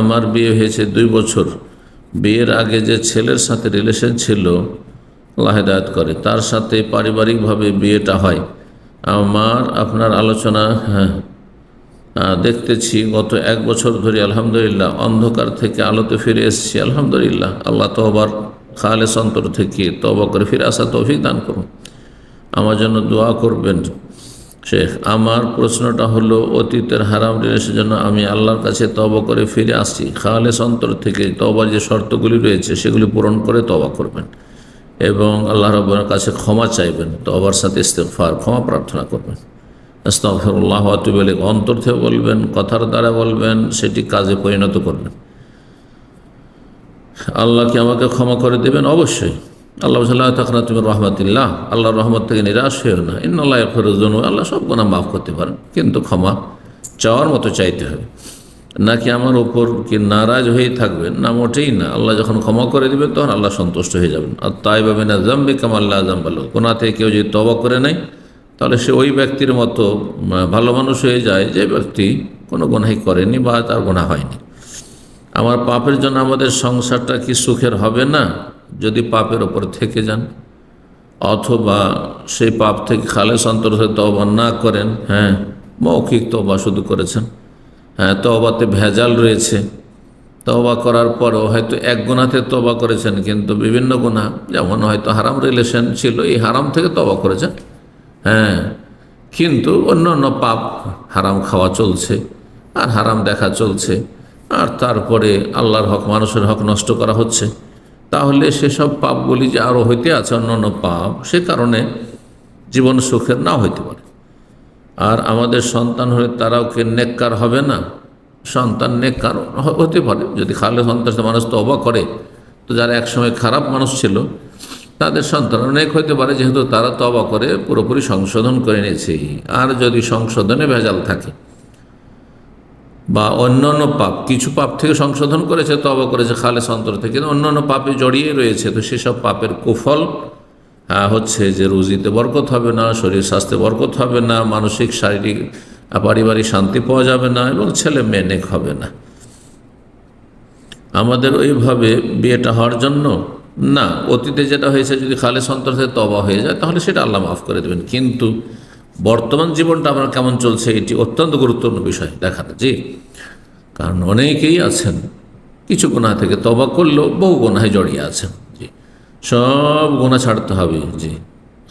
আমার বিয়ে হয়েছে দুই বছর। বিয়ের আগে যে ছেলের সাথে রিলেশন ছিল, আল্লাহ হেদায়ত করে। তার সাথে পারিবারিকভাবে বিয়েটা হয়। আমার, আপনার আলোচনা হ্যাঁ। দেখতেছি গত এক বছর ধরে আলহামদুলিল্লাহ অন্ধকার থেকে আলোতে ফিরে এসেছি। আলহামদুলিল্লাহ, আল্লাহ তোবার খালেস অন্তর থেকে তবা করে ফিরে আসা তৌফিক দান করুন। আমার জন্য দোয়া করবেন। শেখ, আমার প্রশ্নটা হলো, অতীতের হারাম রিলেশনের জন্য আমি আল্লাহর কাছে তবা করে ফিরে আসছি। খালেস অন্তর থেকে তবার যে শর্তগুলি রয়েছে, সেগুলি পূরণ করে তবা করবেন। এবং আল্লাহ রবের কাছে ক্ষমা চাইবেন তবার সাথে ইস্তেফার ক্ষমা প্রার্থনা করবেন। আস্তাফরুল্লাহ আতুবেলে অন্তর থেকে বলবেন, কথার দ্বারা বলবেন, সেটি কাজে পরিণত করবেন। আল্লাহ কি আমাকে ক্ষমা করে দেবেন? অবশ্যই। আল্লাহ সাল্লাহ তখন তুমি রহমতুল্লাহ। আল্লাহর রহমত থেকে নিরাশ হয়েও না। ইন আল্লাহ ফরজন আল্লাহ সব গুণা মাফ করতে পারেন, কিন্তু ক্ষমা চাওয়ার মতো চাইতে হবে। নাকি আমার ওপর কি নারাজ হয়ে থাকবেন? না, মোটেই না। আল্লাহ যখন ক্ষমা করে দেবেন, তখন আল্লাহ সন্তুষ্ট হয়ে যাবেন। আর তাই ভাবে না জাম্বে কাম আল্লাহ জাম্বাল কোনা থেকে কেউ যদি তবা করে নেয়, তাহলে সে ওই ব্যক্তির মতো ভালো মানুষ হয়ে যায় যে ব্যক্তি কোনো গুনাহি করেনি বা তার গোনা হয়নি। আমার পাপের জন্য আমাদের সংসারটা কি সুখের হবে না? যদি পাপের ওপর থেকে যান, অথবা সেই পাপ থেকে খালেস অন্তর তবা না করেন হ্যাঁ মৌখিক তবা শুধু করেছেন। হ্যাঁ তবাতে ভেজাল রয়েছে। তবা করার পরও হয়তো এক গুণাতে তবা করেছেন, কিন্তু বিভিন্ন গুণা যেমন হয়তো হারাম রিলেশন ছিল, এই হারাম থেকে তবা করেছেন। হ্যাঁ কিন্তু অন্য অন্য পাপ হারাম খাওয়া চলছে, আর হারাম দেখা চলছে, আর তারপরে আল্লাহর হক, মানুষের হক নষ্ট করা হচ্ছে। তাহলে সেসব পাপগুলি যে আরও হইতে আছে অন্য অন্য পাপ, সে কারণে জীবন সুখের না হইতে পারে। আর আমাদের সন্তান হলে তারাও কে নেককার হবে না? সন্তান নেককার হতে পারে। যদি খালে সন্তান মানুষ তো অবাক করে। তো যারা একসময় খারাপ মানুষ ছিল, তাদের সন্তান অনেক হতে পারে, যেহেতু তারা তবা করে, পুরোপুরি সংশোধন করে নিয়েছে। আর যদি সংশোধনে ভেজাল থাকে বা অন্যান্য পাপ, কিছু পাপ থেকে সংশোধন করেছে তবা করেছে খালে অন্তর থেকে। কিন্তু অন্যান্য পাপে জড়িয়ে রয়েছে, তো সেসব পাপের কুফল হচ্ছে যে রুজিতে বরকত হবে না, শরীর স্বাস্থ্যে বরকত হবে না, মানসিক, শারীরিক পারিবারিক শান্তি পাওয়া যাবে না এবং ছেলে মেয়ে নেক হবে না। আমাদের ওইভাবে বিয়েটা হওয়ার জন্য না, অতীতে যেটা হয়েছে যদি খালে সন্তর থেকে তবা হয়ে যায়, তাহলে সেটা আল্লাহ মাফ করে দেবেন। কিন্তু বর্তমান জীবনটা আমার কেমন চলছে, এটি অত্যন্ত গুরুত্বপূর্ণ বিষয় দেখাতে, জি। কারণ অনেকেই আছেন, কিছু গোনা থেকে তবা করলেও বহু গোনায় জড়িয়ে আছেন, জি। সব গোনা ছাড়তে হবে, জি।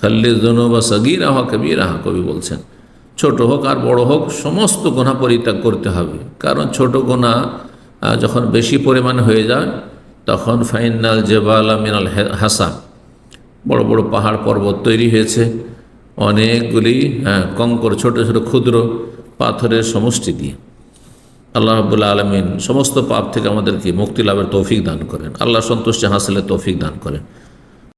খাল্লি বা সগির আহা কবির কবি বলছেন, ছোট হোক আর বড় হোক, সমস্ত গোনা পরিত্যাগ করতে হবে। কারণ ছোট গোনা যখন বেশি পরিমাণ হয়ে যায়, তখন ফাইনাল জেবাল মিনাল হাসা বড় বড় পাহাড় পর্বত তৈরি হয়েছে। অনেকগুলি হ্যাঁ কঙ্কর, ছোট ছোট ক্ষুদ্র পাথরের সমষ্টি দিয়ে। আল্লাহ রবুল্লা আলমিন সমস্ত পাপ থেকে আমাদেরকে মুক্তি লাভের তৌফিক দান করেন। আল্লাহ সন্তুষ্টি হাসিলের তৌফিক দান করেন।